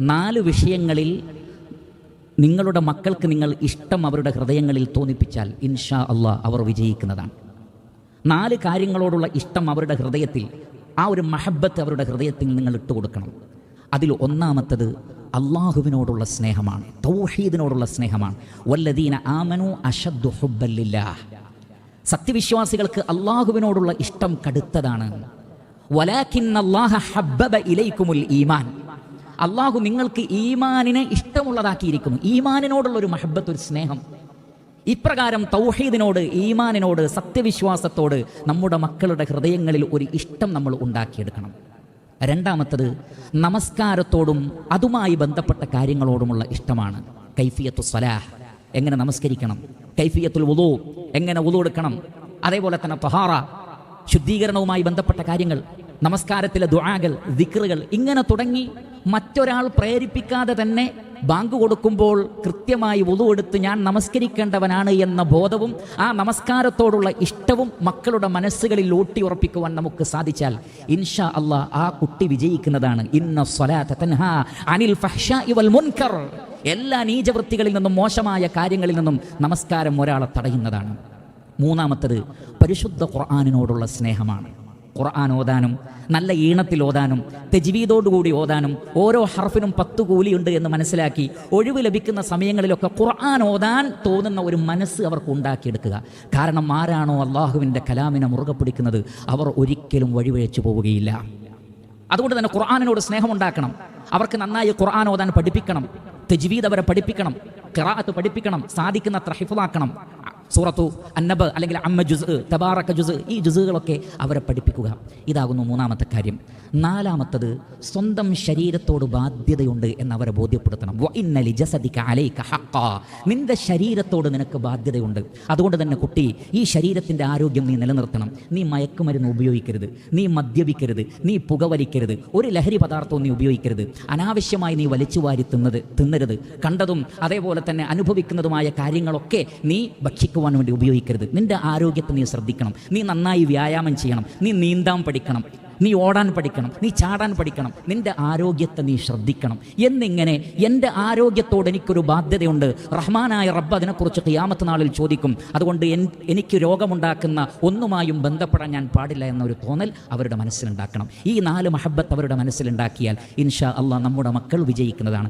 നാല് വിഷയങ്ങളിൽ നിങ്ങളുടെ മക്കൾക്ക് നിങ്ങൾ ഇഷ്ടം അവരുടെ ഹൃദയങ്ങളിൽ തോന്നിപ്പിച്ചാൽ ഇൻഷാ അള്ളാ അവർ വിജയിക്കുന്നതാണ്. നാല് കാര്യങ്ങളോടുള്ള ഇഷ്ടം അവരുടെ ഹൃദയത്തിൽ ആ ഒരു മഹബത്ത് അവരുടെ ഹൃദയത്തിൽ നിങ്ങൾ ഇട്ട് കൊടുക്കണം. അതിൽ ഒന്നാമത്തത് അള്ളാഹുവിനോടുള്ള സ്നേഹമാണ് തൗഹീദിനോടുള്ള സ്നേഹമാണ്. വല്ലദീന ആമനു അഷദ്ദു സത്യവിശ്വാസികൾക്ക് അള്ളാഹുവിനോടുള്ള ഇഷ്ടം കടുത്തതാണ്. അല്ലാഹ ഹബ്ബബ ഇലൈക്കുമുൽ ഈമാൻ. അള്ളാഹു നിങ്ങൾക്ക് ഈമാനിനെ ഇഷ്ടമുള്ളതാക്കിയിരിക്കുന്നു. ഈമാനിനോടുള്ള ഒരു മഹബത്ത് ഒരു സ്നേഹം. ഇപ്രകാരം തൗഹീദിനോട് ഈമാനിനോട് സത്യവിശ്വാസത്തോട് നമ്മുടെ മക്കളുടെ ഹൃദയങ്ങളിൽ ഒരു ഇഷ്ടം നമ്മൾ ഉണ്ടാക്കിയെടുക്കണം. രണ്ടാമത്തത് നമസ്കാരത്തോടും അതുമായി ബന്ധപ്പെട്ട കാര്യങ്ങളോടുമുള്ള ഇഷ്ടമാണ്. കൈഫിയത്തു സലാഹ് എങ്ങനെ നമസ്കരിക്കണം. കൈഫിയത്തുൽ ഉദു എങ്ങനെ വുളു എടുക്കണം. അതേപോലെ തന്നെ തഹാറ ശുദ്ധീകരണവുമായി ബന്ധപ്പെട്ട കാര്യങ്ങൾ. നമസ്കാരത്തിലെ ദുആകൾ ദിക്റുകൾ ഇങ്ങനെ തുടങ്ങി മറ്റൊരാൾ പ്രേരിപ്പിക്കാതെ തന്നെ ബാങ്ക് കൊടുക്കുമ്പോൾ കൃത്യമായി വുളു എടുത്ത് ഞാൻ നമസ്കരിക്കേണ്ടവനാണ് എന്ന ബോധവും ആ നമസ്കാരത്തോടുള്ള ഇഷ്ടവും മക്കളുടെ മനസ്സുകളിൽ ഊട്ടി ഉറപ്പിക്കുവാൻ നമുക്ക് സാധിച്ചാൽ ഇൻഷാ അള്ളാഹ് ആ കുട്ടി വിജയിക്കുന്നതാണ്. ഇന്ന തൻഹാ അനിൽ ഫഹ്ശായി വൽ മുൻകർ. എല്ലാ നീചവൃത്തികളിൽ നിന്നും മോശമായ കാര്യങ്ങളിൽ നിന്നും നമസ്കാരം ഒരാളെ തടയുന്നതാണ്. മൂന്നാമത്തത് പരിശുദ്ധ ഖുർആാനിനോടുള്ള സ്നേഹമാണ്. ഖുർആൻ ഓതാനും നല്ല ഈണത്തിൽ ഓതാനും തെജ്വീദോടുകൂടി ഓതാനും ഓരോ ഹർഫിനും പത്ത് കൂലിയുണ്ട് എന്ന് മനസ്സിലാക്കി ഒഴിവ് ലഭിക്കുന്ന സമയങ്ങളിലൊക്കെ ഖുർആൻ ഓതാൻ തോന്നുന്ന ഒരു മനസ്സ് അവർക്ക് ഉണ്ടാക്കിയെടുക്കുക. കാരണം ആരാണോ അള്ളാഹുവിന്റെ കലാമിനെ മുറുകെ പിടിക്കുന്നത് അവർ ഒരിക്കലും വഴിവഴിച്ചു പോവുകയില്ല. അതുകൊണ്ട് തന്നെ ഖുർആാനിനോട് സ്നേഹമുണ്ടാക്കണം. അവർക്ക് നന്നായി ഖുർആൻ ഓതാൻ പഠിപ്പിക്കണം. തെജ്വീദ് അവരെ പഠിപ്പിക്കണം. കിറാത്ത് പഠിപ്പിക്കണം. സാധിക്കുന്നത്ര ഹിഫുലാക്കണം സൂറത്തു അന്നബ് അല്ലെങ്കിൽ അമ്മ ജുസ് തബാറക്ക ജുസ് ഈ ജുസുകളൊക്കെ അവരെ പഠിപ്പിക്കുക. ഇതാകുന്നു മൂന്നാമത്തെ കാര്യം. നാലാമത്തത് സ്വന്തം ശരീരത്തോട് ബാധ്യതയുണ്ട് എന്ന് അവരെ ബോധ്യപ്പെടുത്തണം. വ ഇന്ന ലിജസദിക അലൈക ഹഖാ. നിന്റെ ശരീരത്തോട് നിനക്ക് ബാധ്യതയുണ്ട്. അതുകൊണ്ട് തന്നെ കുട്ടി ഈ ശരീരത്തിന്റെ ആരോഗ്യം നീ നിലനിർത്തണം. നീ മയക്കുമരുന്ന് ഉപയോഗിക്കരുത്. നീ മദ്യപിക്കരുത്. നീ പുകവലിക്കരുത്. ഒരു ലഹരി പദാർത്ഥവും നീ ഉപയോഗിക്കരുത്. അനാവശ്യമായി നീ വലിച്ചുവാരി തിന്നത് തിന്നരുത്. കണ്ടതും അതേപോലെ തന്നെ അനുഭവിക്കുന്നതുമായ കാര്യങ്ങളൊക്കെ നീ ഭക്ഷിക്കുവാൻ വേണ്ടി ഉപയോഗിക്കരുത്. നിന്റെ ആരോഗ്യത്തെ നീ ശ്രദ്ധിക്കണം. നീ നന്നായി വ്യായാമം ചെയ്യണം. നീ നീന്താൻ പഠിക്കണം. നീ ഓടാൻ പഠിക്കണം. നീ ചാടാൻ പഠിക്കണം. നിന്റെ ആരോഗ്യത്തെ നീ ശ്രദ്ധിക്കണം. എന്നിങ്ങനെ എന്റെ ആരോഗ്യത്തോട് എനിക്കൊരു ബാധ്യതയുണ്ട്. റഹ്മാനായ റബ്ബ് അതിനെക്കുറിച്ച് ക്യാമത്ത് നാളിൽ ചോദിക്കും. അതുകൊണ്ട് എനിക്ക് രോഗമുണ്ടാക്കുന്ന ഒന്നുമായും ബന്ധപ്പെടാൻ ഞാൻ പാടില്ല എന്നൊരു തോന്നൽ അവരുടെ മനസ്സിലുണ്ടാക്കണം. ഈ നാല് മഹബത്ത് അവരുടെ മനസ്സിലുണ്ടാക്കിയാൽ ഇൻഷാ അള്ളാഹ് നമ്മുടെ മക്കൾ വിജയിക്കുന്നതാണ്.